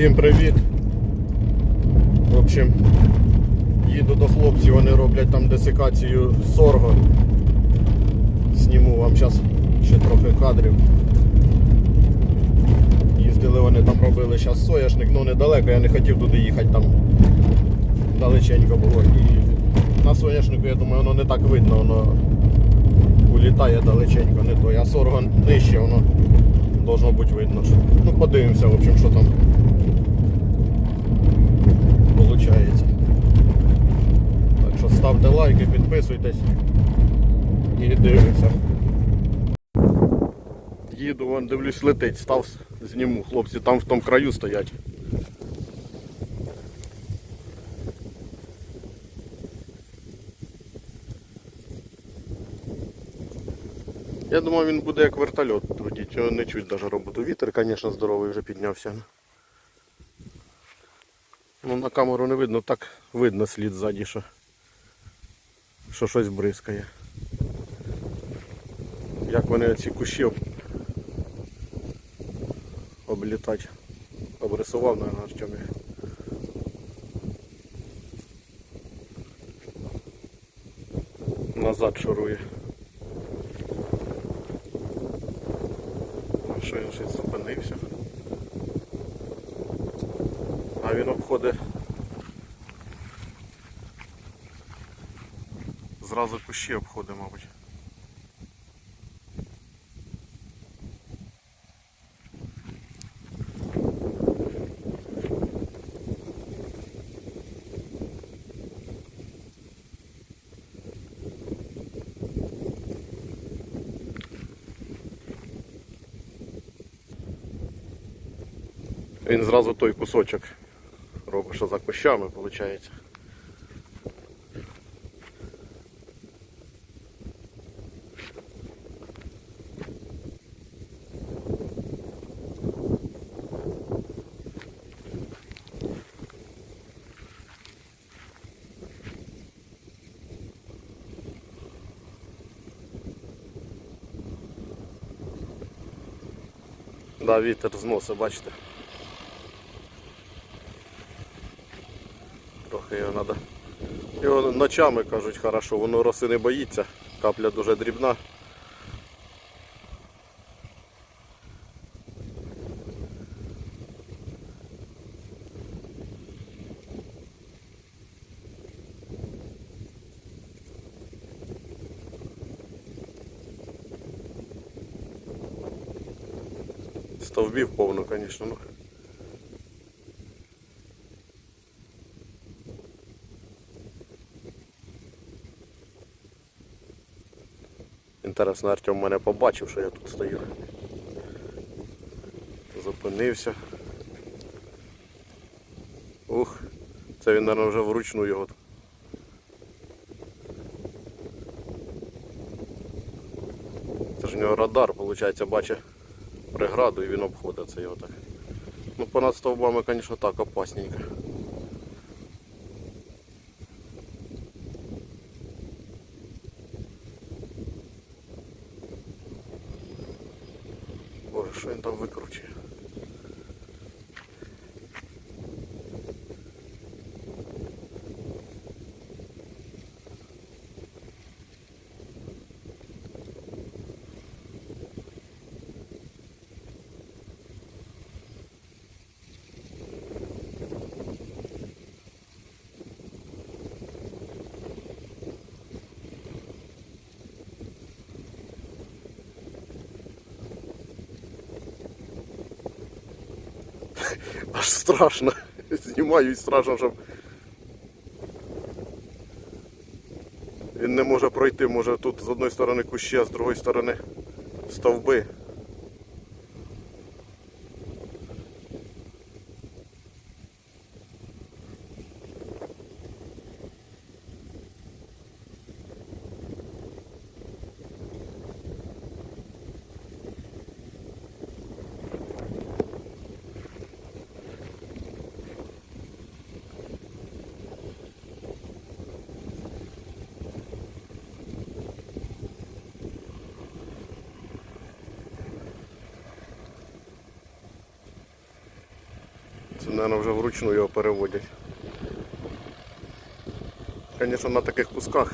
Всім привіт. В общем, їду до хлопців, вони роблять там десикацію сорго. Зніму вам зараз ще трохи кадрів. Їздили вони там робили зараз соняшник, ну недалеко, я не хотів туди їхати, там далеченько було. І на соняшнику, я думаю, воно не так видно, воно улітає далеченько, не то. А сорго нижче, воно должно бути видно. Ну подивимося, в общем, що там получається. Так що ставте лайки, підписуйтесь і дивимося. Їду, вон, дивлюсь, летить, став, зніму, хлопці там в тому краю стоять. Я думав він буде як вертольот, тоді цього не чуть даже роботу. Вітер, звісно, здоровий вже піднявся. Ну на камеру не видно, так видно слід ззаді, що, що щось бризкає. Як вони ці кущі об... облітать. Обрисував, наверное, Артем. їх. Назад шурує. Що він щось зупинився? А він обходить зразу кущі обходить, мабуть. Він зразу той кусочок що за кущами, виходить. Да, вітер зносить, бачите. Трохи його треба. Його ночами кажуть хорошо, воно роси не боїться, капля дуже дрібна. Стовбів повно, звісно. Ну. Інтересно, Артем мене побачив, що я тут стою. Зупинився. Ух, це він, мабуть, вже вручну його. Це ж у нього радар, виходить, бачить преграду і він обходить його так. Ну понад стовбами, звісно, так опасненько. Боже, що він там викручує? Аж страшно. Знімаю і страшно, щоб він не може пройти, може тут з одної сторони кущі, а з другої сторони стовби. Мабуть, вже вручну його переводять. Звісно, на таких кусках.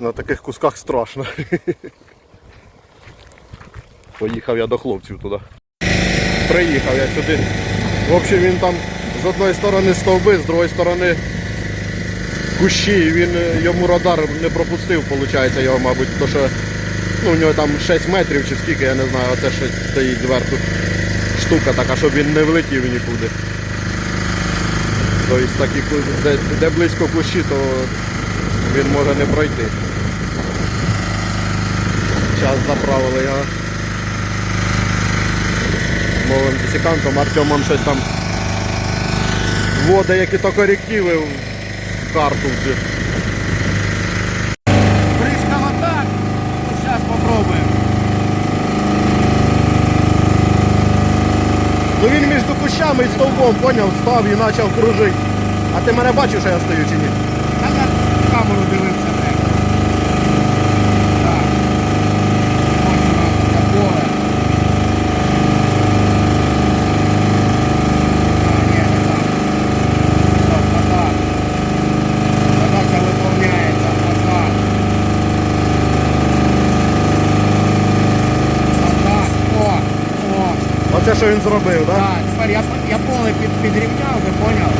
На таких кусках страшно. Поїхав я до хлопців туди. Приїхав я сюди. В общем, він там з одної сторони стовби, з другої сторони кущі, він е, йому радар не пропустив, виходить, його, мабуть, то що ну, у нього там 6 метрів чи скільки, я не знаю, оце щось стоїть зверху штука така, щоб він не влетів нікуди. Тобто такі, де, де близько кущі, то він може не пройти. Зараз заправили його новим десикантом, Артемом щось там вводить які-то корективи в карту. цю. Брызгало так. Ну, сейчас попробуем. Ну він кущами і стовбом, поняв, став і почав кружити. А ти мене бачиш, що я стою чи ні? Так я в камеру дивився так. Так. Ось у нас це поле. А, ні, не так. Стоп, отак. Задача виповняється. Отак. Отак. О, о. Оце що він зробив, так? Так, тепер я, я поле під, підрівняв, ти поняв?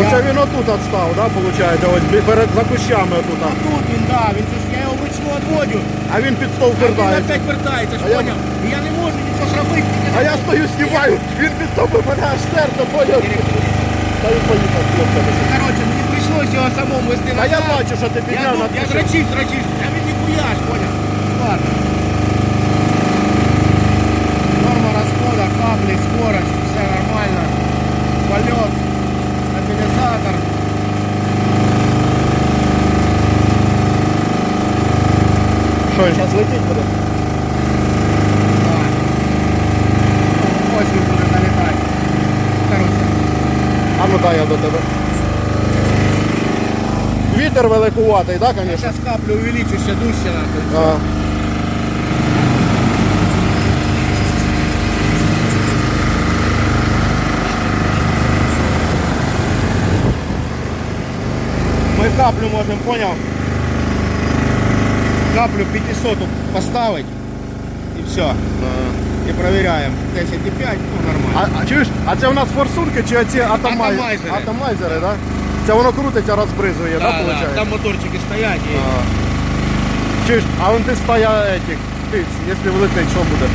Оце Я- він отут відстав, да, виходить, ось перед за кущами отут. А тут він, да, він же ж я його вручну відводю. А він під стовп А він вертається. опять вертається, ж А я- поняв? І я не можу нічого зробити. тільки А я стою, знімаю, він під стовпом, мене аж серце, поняв. Та він поїхав, хлопця. Коротше, мені прийшлося його самому вести А назад. я бачу, що ти Я, підняв тут- я кущем. дрочив, дрочив, а він ніхуя ж, поняв? Ладно. Він зараз летить буде? Ось він буде залітати. А ну дай я до тебе. Вітер великуватий, так, звісно? сейчас каплю увеличу, ще дужче нахуй. Ми каплю можемо, понял? Каплю 500 поставить і все. І перевіряємо. 10,5, ну нормально. А, а чуєш, а це у нас форсунки чи оці атомай... Атомайзери. атомайзери, да? Це воно крутиться, розбризує, да, виходить? там моторчики стоять і А. Чуєш, а вон ти стая этих птиць, якщо влетить, що буде?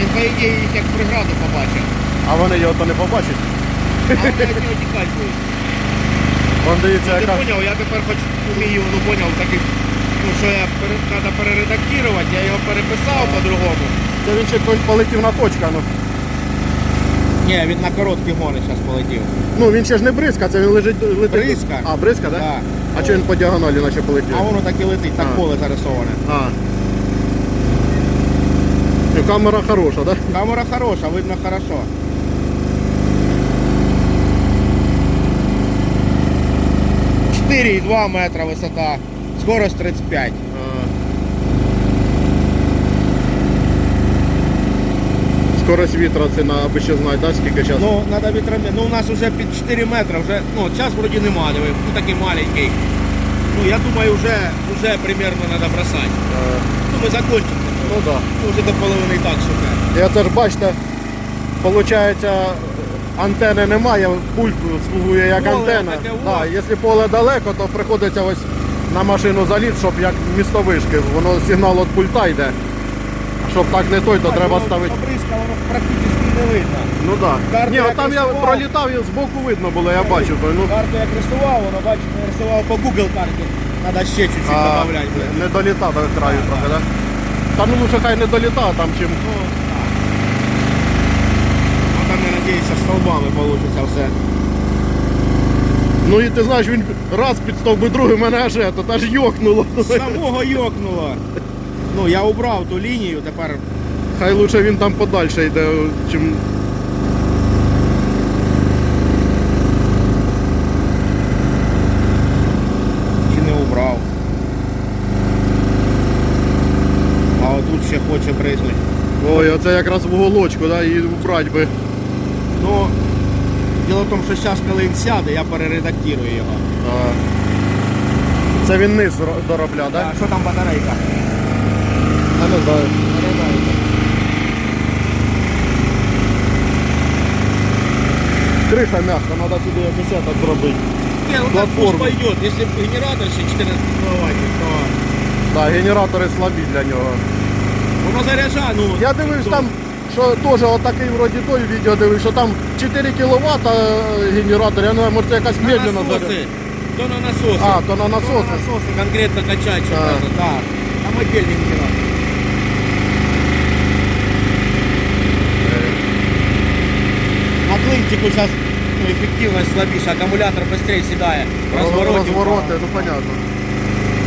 він, по ідеї, їх як преграду побачив. А вони його то не побачать. А вони від нього тікати будуть. Вон дивіться, Ти яка. поняв, я тепер хоч вмію, ну поняв, таких, ну що я пере, треба перередактувати, я його переписав по-другому. Це він ще полетів на точка, ну. Ні, він на короткі гони зараз полетів. Ну він ще ж не бризка, це він лежить летить. Бризка. А, бризка, так? Да. А що він по діагоналі наче полетів? А воно так і летить, так А. поле зарисоване. А. Ну, камера хороша, так? Камера хороша, видно хорошо. Четыре и два метра высота, скорость 35. Скорость вітра це на аби ще знати, да, скільки часу? Ну, надо ветрометр. Ну, у нас уже під 4 метри, вже, ну, час вроді нема, диви, ну такий маленький. Ну, я думаю, вже, вже примерно надо бросать. Е, Ну, ми закончимо. ну. Да. Ну, вже до половини і так шукає. І оце ж бачите, виходить, антени немає, пульт слугує як Поле таке, Да, якщо поле далеко, то приходиться ось на машину заліз, щоб як містовишки, воно сигнал від пульта йде. Щоб так не той, то треба Воно ставити. Побризка, воно практично не видно. Ну так. Карту Ні, от там я рисував. пролітав і збоку видно було, я бачив. Ну, Карту як рисував, воно, бачите, рисував по Google карті. Надо ще чуть-чуть а, не доліта до краю трохи, так? Та ну лучше хай не доліта, там чим. Ну. А там, я надіюся, столбами вийде все. Ну і ти знаєш, він раз під стовби, другий мене аж ето, аж йокнуло. Самого йокнуло. Ну, я убрав ту лінію, тепер Хай лучше він там подальше йде, чим. чи не убрав. коротше бризнуть. Ой, оце якраз в уголочку, да, і брать би. Ну, діло в тому, що зараз, коли він сяде, я перередактирую його. А. Це він низ ро- доробля, так? А що там батарейка? Я не знаю. Криша мягка, треба сюди якось так зробити. Не, ну так пусть пойдет. Если генератор ще 14 кВт, то Так, генератори слабі для нього. воно заряджає, ну. Я дивився там, що теж отакий вроді той відео дивився, що там 4 кВт генератор, я не знаю, може це якась на медленно насоси. заряд. То на насоси. А, то на То на насоси. насоси конкретно качать А. что-то, да. Там отдельный генератор. На клинтику сейчас ну, эффективность слабіша, аккумулятор быстрее сідає. Розворотів. Розвороти, ну понятно.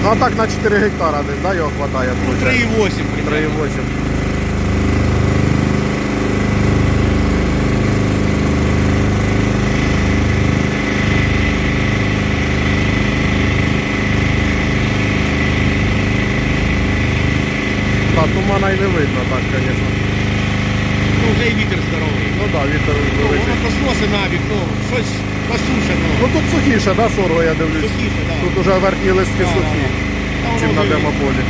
Ну а так на 4 гектара десь, да, його хватає? Ну, 3,8 примерно. 3,8. Так, тумана і не видно, так, звісно. Ну, вже і вітер здоровий. Ну так, да, вітер Ну, великий. воно на вікно, щось посушено. Ну тут сухіше, да, сорго, я дивлюсь. Сухіше, так. Тут уже верхні листки Да, сухі, да, да. Чим на вже- демополі.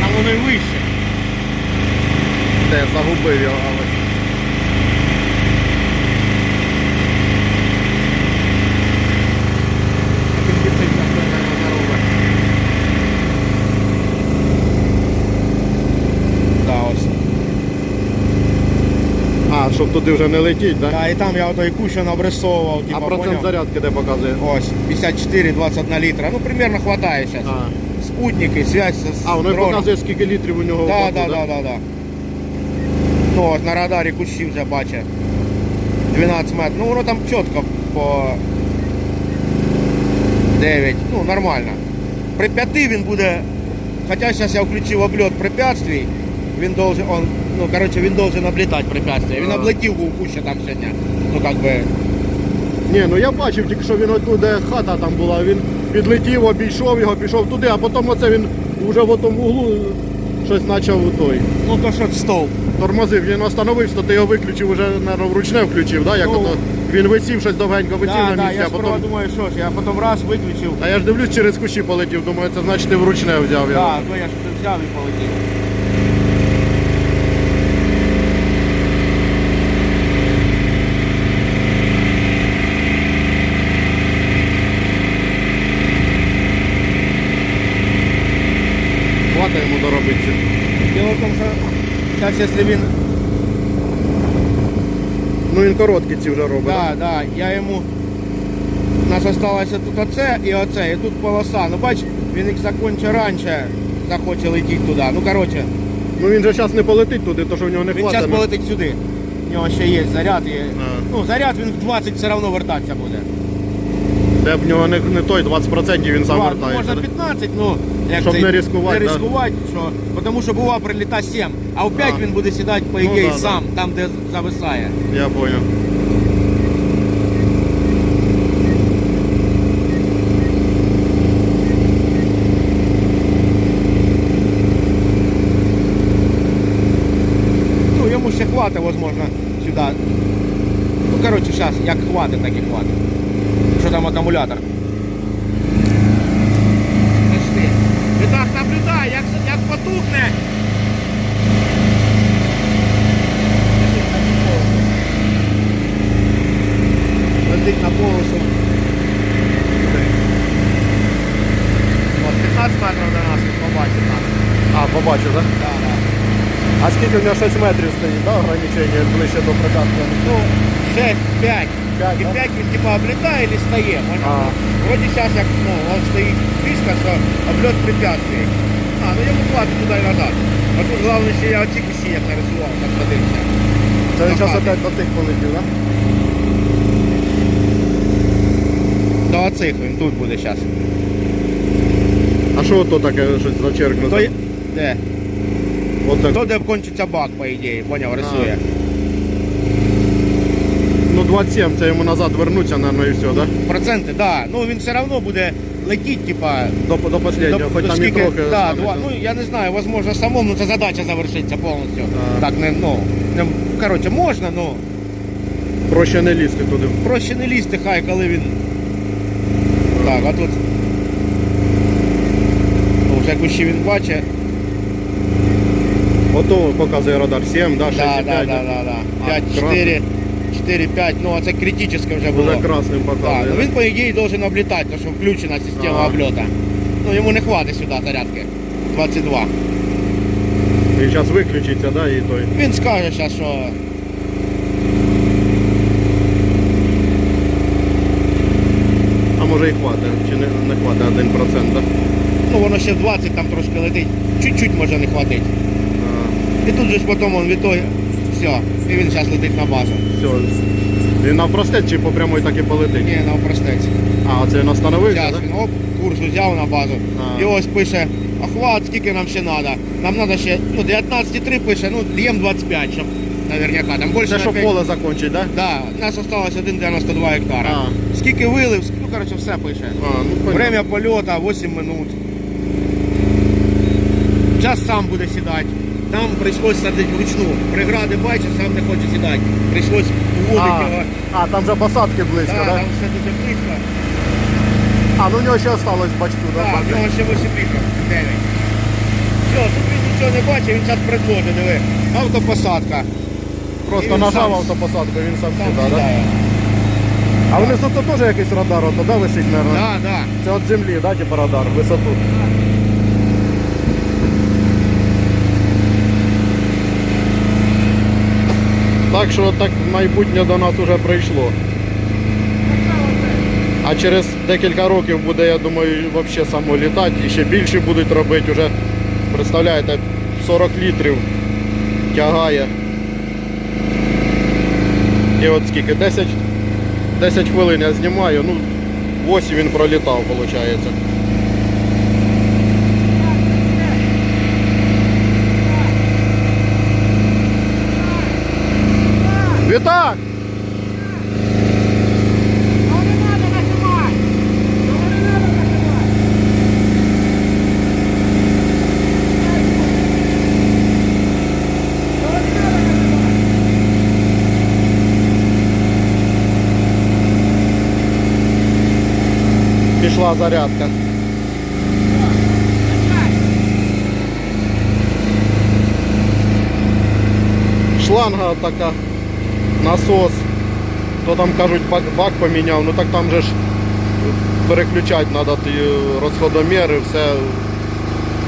Там воно і вище. Де загубив його, але. Да, ось. А, щоб туди вже не летіть, да? Да, і там я отой кущу обрисовував, А процент поняв? зарядки де показує? Ось, 54, 21 літра. Ну, примерно хватає зараз. А, Спутники, связь з а воно й дроном. показує, скільки літрів у нього в Да, баку, да, да, да, да. Ну, от на радарі кущі вже бачить. 12 метрів. Ну, воно там чітко по 9. Ну, нормально. При 5 він буде. Хоча зараз я включив обльот препятствий, він должен, он, ну, короче, він должен облітати препятствия. Він А. облетів був куща там сьогодні. Ну, как би, Ні, ну я бачив тільки, що він отут, де хата там була, він підлетів, обійшов його, пішов туди, а потім оце він вже в тому углу щось почав у той. ну, то що стовп. Тормозив, він остановився, то ти його виключив, вже наверно, вручне включив, да? Як Ну. ото він висів щось довгенько, висів Да, на да, місці, я а потім. думаю, що ж, я потім раз виключив. А я ж дивлюсь, через кущі полетів, думаю, це значить ти вручне взяв його. Так, то я ж взяв і полетів. Сейчас если він... Ну він короткі ці вже робить. Да, да, я йому... У нас осталося тут оце і оце, і тут полоса. Ну бач, він їх закончить раніше, захоче летіти туди. Ну короче, Ну він же зараз не полетить туди, то що в нього не він хватає. зараз полетить сюди. У нього ще є заряд. І... А. Ну, заряд він в 20 все одно вертатися буде. Де б в нього не, не той 20% він сам вертається. можна 15, ну як Щоб це, не ризикувати, Не да. ризикувати, що, тому що бува приліта 7, а в 5 А. він буде сідати, по Ну, ідеї, да, сам, там, де зависає. Я понял. Ну, йому ще хватить, возможно, сюди. Ну, коротше, зараз, як хватить, так і хватить. Що там акумулятор? Пішли. Ти так наблюдай, як, як потухне. Летить на полосу. От 15 метрів до нас він побачив там. А, побачив, так? Да? Да, да. А скільки в нього 6 метрів стоїть, да, ограничення ближче до прикатки? Ну, 6, 5. П'ять, І да? 5 він типа облітає і стає. А. Вроді зараз як ну, от стоїть фішка, що обльот препятствий. А, ну йому хватить туди і назад. А тут головне ще я оці кусі як нарисував, так подивився. Це він зараз опять до тих полетів, так? Да? До оцих він тут буде зараз. А що то таке щось зачеркнуто? То, де? От так. То де кончиться бак, по ідеї, поняв, рисує. Ну 27, це йому назад вернуться, наверное, і все, так? Да? Проценти, так. Да. Ну він все одно буде летіть, типа, До, до последнього, до- хоч до там і трохи. да, там, два, ну я не знаю, возможно, самому, ну це задача завершиться повністю. А. Так, не, ну, не, коротше, можна, ну, Проще не лізти туди. проще не лізти, хай, коли він. Так, а тут. Ну, вже кущі він бачить. Ото показує радар 7, да, 6, Да, 5. да, да, да, да. А, 5, 4, 4, 5, ну а це критично вже було. Уже красним Так, показує. ну він по ідеї должен облітати, тому що включена система Ага. обльота. Ну йому не хватить сюди зарядки. 22. Він зараз виключиться, да, і той. Він скаже зараз, що Може і хватить, чи не, не хватить 1%, да? ну воно ще в 20 там трошки летить. Чуть-чуть може не хватить. І тут же ж потім він від того, все, і він зараз летить на базу. все. Він навпростець чи по прямой так і полетить? Ні, навпростець. А, це він остановився, Зараз да? він оп, курс взяв на базу. А. І ось пише, охват, скільки нам ще треба. Нам треба ще, ну 19,3 пише, ну л'єм 25, щоб наверняка. Там більше Це щоб 5. поле закінчить, да? Да, у нас осталось 1,92 гектара. А. Скільки вилив, коротше все пише. А, ну, понятно. Время польоту 8 минут. Час сам буде сідати. Там прийшлось садити вручну. Прегради бачиш, сам не хоче сідати. Прийшлось уводити а, його. а, там вже посадки близько, Да, да? там все дуже близько. А, ну у нього ще осталось бачку, да? Так, в нього ще 8 літрів. 9. Все, тут він нічого не бачить, він зараз предложить, диви. Автопосадка. Просто він нажав сам- автопосадку, він сам Там сюди, да? сідає. А внизу то теж якийсь радар, ото, да, висить, мабуть? Да, да. Це від землі, да, типу радар, висоту. Так що так майбутнє до нас вже прийшло. А через декілька років буде, я думаю, взагалі самолітати і ще більше будуть робити. Уже, представляєте, 40 літрів тягає. І от скільки? 10, 10 хвилин я знімаю, ну 8 він пролітав, виходить. Вітак! Пішла зарядка. Шланга така, насос. То там кажуть бак, бак поміняв, ну так там же ж переключати треба розходоміри, все.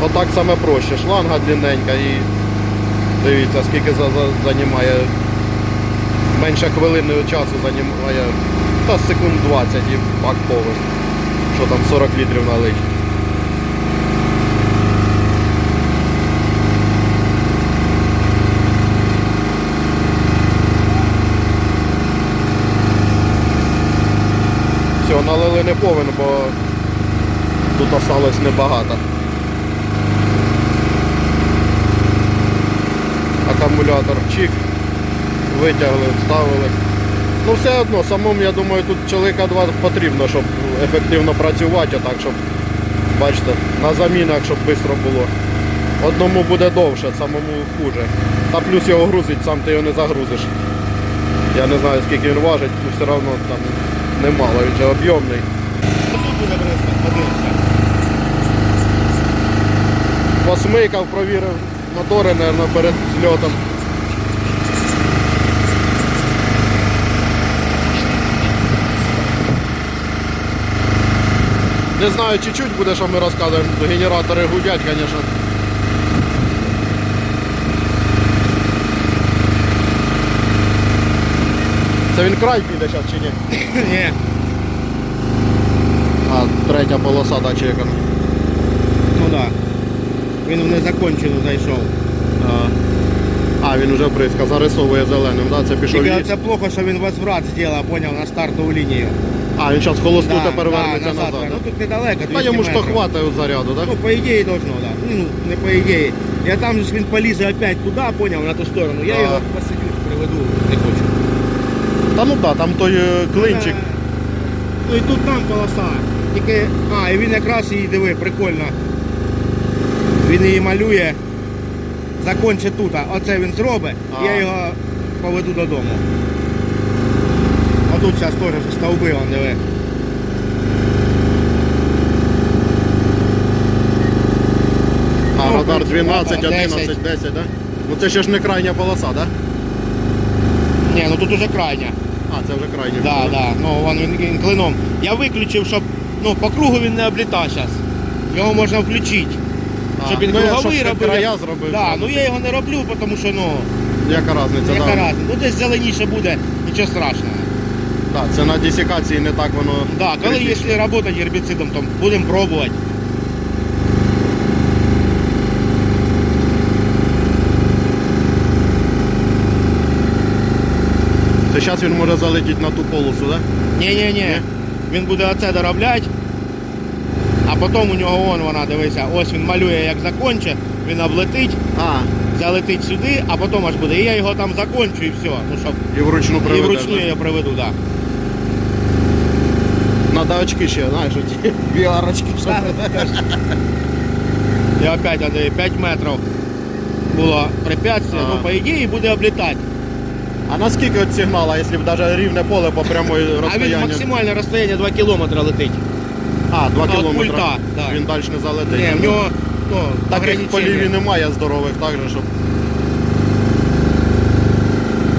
Отак саме проще. Шланга длинненька і дивіться, скільки за, за, займає. Менше хвилини часу займає. Та секунд 20 і бак повен. Що там 40 літрів налить. Все, налили не повен, бо тут осталось небагато. Акумулятор чик, витягли, вставили. Ну все одно, самому, я думаю, тут чоловіка два потрібно, щоб ефективно працювати, а так, щоб, бачите, на замінах, щоб швидко було. Одному буде довше, самому хуже. Та плюс його грузить, сам ти його не загрузиш. Я не знаю скільки він важить, ну все одно там немало, він же об'ємний. Посмикав, провірив мотори, мабуть, перед зльотом. Не знаю, чи чуть буде, що ми розказуємо. Генератори гудять, звісно. Це він край піде зараз чи ні? Ні. А, третя полоса да, чекана. Ну так. Да. Він в незакончену зайшов. А, а, він вже бризка, зарисовує зеленим, да? це пішов Тільки ліс. це плохо, що він возврат зробив, поняв, на стартову лінію. А, він зараз холосту Да, тепер да, вернеться назад. Ну тут недалеко, 200 Та йому ж то метрів. хватає заряду, так? Ну, по ідеї должно, да. Ну, не по ідеї. Я там же ж він полізе опять туди, поняв, на ту сторону. Я А. його посидю, приведу, не хочу. Та ну так, да, там той е, клинчик. Ну і тут там полоса. Тільки. А, і він якраз її диви, прикольно. Він її малює. Закончить тут. Оце він зробить, А. я його поведу додому. А тут зараз теж стовби, он диви. А, Ну, радар ну, 12, 11, 10. 10, да? Ну це ще ж не крайня полоса, да? Ні, ну тут уже крайня. А, це вже крайня. Да, да. Ну вон він, він клином. Я виключив, щоб ну, по кругу він не облітав зараз. Його можна включити. Щоб він ну, круговий щоб робив. края зробив. Да, ну я його не роблю, тому що ну, Яка різниця, яка да? разниця. Ну десь зеленіше буде, нічого страшного. Так, це на десикації не так воно. Да, коли критично. якщо працювати гербіцидом, то будемо пробувати. Це зараз він може залетіти на ту полосу, да? Ні-ні-ні. Він буде оце доробляти, а потім у нього вон вона, дивися, ось він малює, як закончить, він облетить, А, залетить сюди, а потім аж буде. І я його там закончу і все. Ну щоб і вручну і вручну я приведу, так. Надо очки ще, знаєш, оті VR-очки. щоб- І опять а, 5 метрів було препятствие, А. ну по ідеї буде облітати. А наскільки от сигнала, якщо б навіть рівне поле по прямої А він максимальне розстояння 2 кілометри летить. А, 2 От кілометри. пульта, да. Він далі не залетить. Ні, в нього ну, Таких ограничення. полів немає здорових, так же, щоб.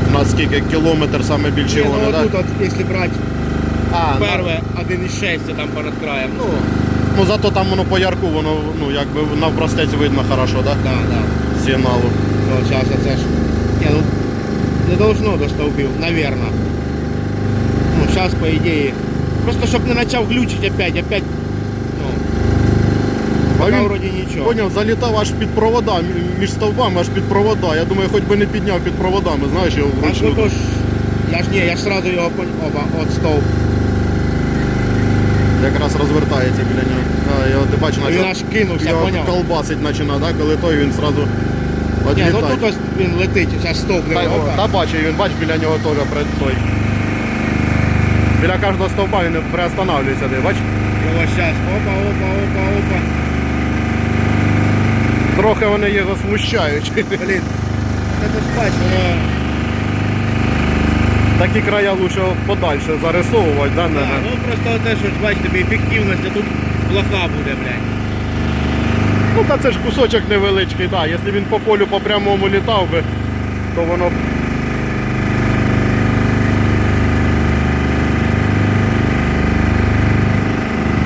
У нас скільки кілометр саме більше Ні, вони, ну, так? отут, от, якщо брати А, перше 1,6 там перед краєм. Ну, ну зато там воно по ярку, воно ну, якби навпростець видно хорошо, так? да, да. Сигналу. Ну, зараз це ж. Ні, ну, не должно до стовбів, наверно. Ну, зараз, по ідеї. Просто щоб не почав глючити опять, опять. Ну, А він, вроді нічого. Поняв, залітав аж під провода, мі- між стовбами, аж під провода. Я думаю, хоч би не підняв під проводами, знаєш, його А вручну. то ж, я ж ні, я ж сразу його пон- оба, от стовп. Якраз розвертається біля нього. А, його, ти бачиш, Він аж кинувся, його поняв? колбасить починає, да? коли той він зразу Ні, відлітає. ну тут ось він летить, зараз стовп Та, не о, та бачу, він бач, біля нього теж при той. Біля кожного стовпа він приостанавлюється, де, бач? Його зараз, опа, опа, опа, опа. Трохи вони його смущають. Блін, це ж бач, воно... Такі края лучше подальше зарисовувати, да, не? Да, ну просто те, що ж бач, тобі ефективність а тут плоха буде, блядь. Ну та це ж кусочок невеличкий, да. Якщо він по полю по прямому літав би, то воно б.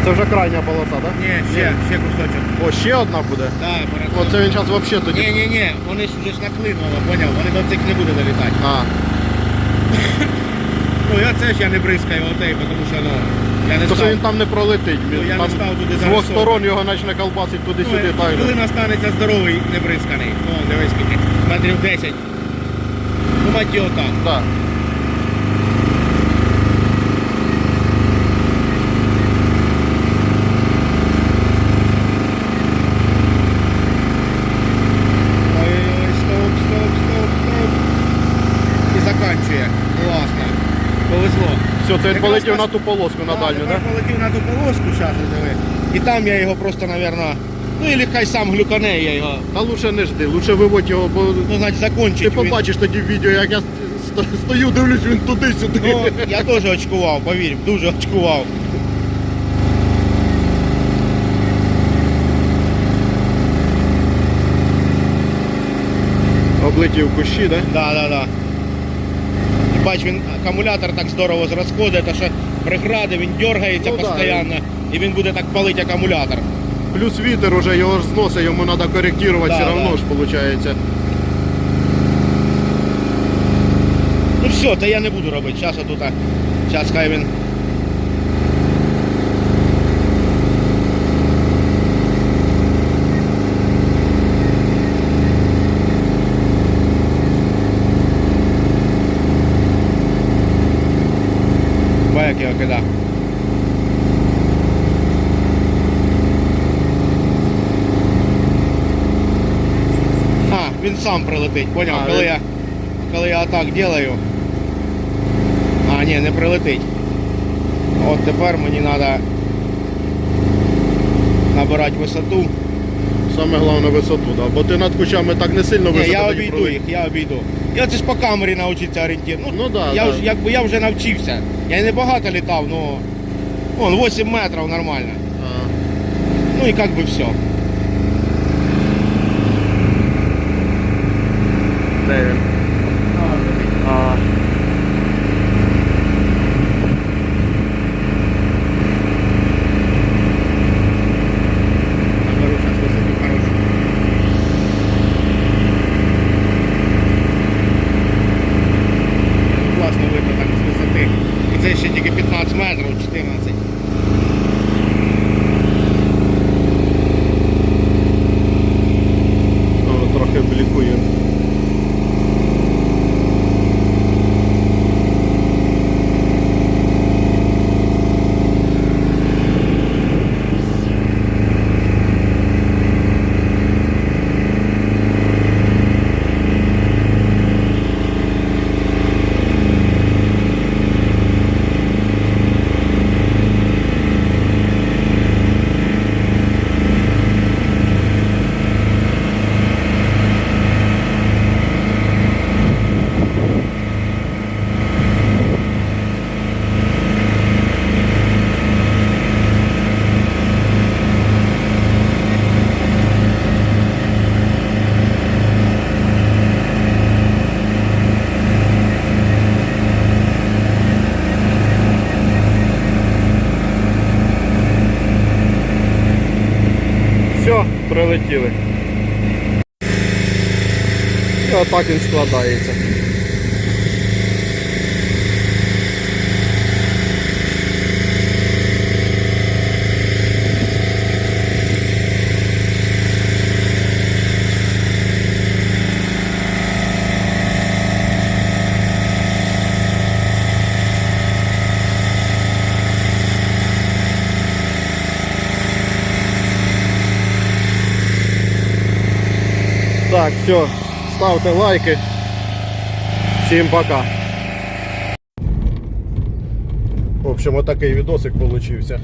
Це вже крайня полоса, так? Ні, ще, ще кусочок. О, ще одна буде. Да, перед Оце він зараз взагалі тоді. Ні, ні, ні, вони ж вже ж наклинули, поняв, вони до цих не буде долітати. А, Ну я це ж я не бризкаю отей, тому що ну, я не то що став. він там не пролетить. Ну, Він я не там став туди з двох зарисовувати. сторон його почне колбасить туди-сюди. Ну, так же. коли настанеться здоровий, не бризканий. Ну, дивись скільки. Метрів 10. Ну, мать його так. Да. Це він полетів на ту полоску Да, на дальню, так? полетів на ту полоску, зараз диви. І там я його просто, мабуть, ну, і хай сам глюкане, я його, Та лучше не жди, лучше виводь його, бо ну, значить, закончить. ти він. побачиш тоді в відео, як я ст- стою, дивлюсь, він туди-сюди. Ну, я теж очкував, повір, дуже очкував. Облетів кущі, так? Да, да, да. І бач, він акумулятор так здорово зрозходить, а що прегради, він дергається Ну, да, постійно, і він буде так палити акумулятор. Плюс вітер уже його ж зносить, йому треба коректувати, Да, все одно да. ж виходить. Ну все, то я не буду робити. Зараз тут, зараз хай він. Ба, як його кида. А, він сам прилетить, поняв? А, коли він- я коли я так делаю. А, ні, не прилетить. От тепер мені треба набирати висоту. Саме головне висоту, да. бо ти над кучами так не сильно Ні, я обійду їх, я обійду. Я це ж по камері навчитися орієнтир. Ну, Ну да, я да. вже, якби я вже навчився. Я не багато літав, ну вон 8 метрів нормально. А. Ну і як би все. Де він? А. Наберу зараз висоту хорошу. Ну, Класно видно так з висоти. І це ще тільки 15 метрів, 14. Воно трохи блікує. Все, прилетіли. І отак він складається. Так, все, ставте лайки. Всім пока. В общем, отакий відосик получився.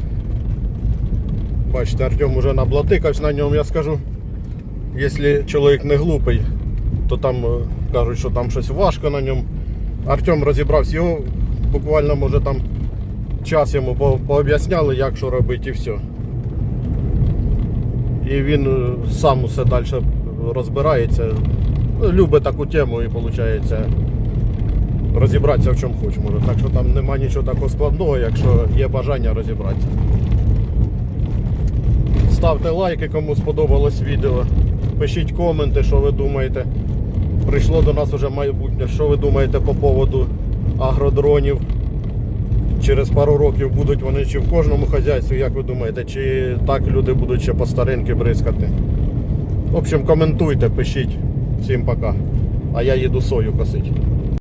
Бачите, Артем уже наблатикався на ньому, я скажу. Якщо чоловік не глупий, то там е, кажуть, що там щось важко на ньому. Артем розібрався його, буквально може там час йому по- пооб'ясняли, як що робити і все. І він е, сам усе далі розбирається. Ну, Любить таку тему і виходить розібратися в чому хоче. Може. Так що там нема нічого такого складного, якщо є бажання розібратися. Ставте лайки, кому сподобалось відео. Пишіть коменти, що ви думаєте. Прийшло до нас уже майбутнє, що ви думаєте по поводу агродронів. Через пару років будуть вони чи в кожному хазяйстві, як ви думаєте, чи так люди будуть ще по старинки бризкати. В общем, коментуйте, пишіть. Всім пока. А я їду сою косить.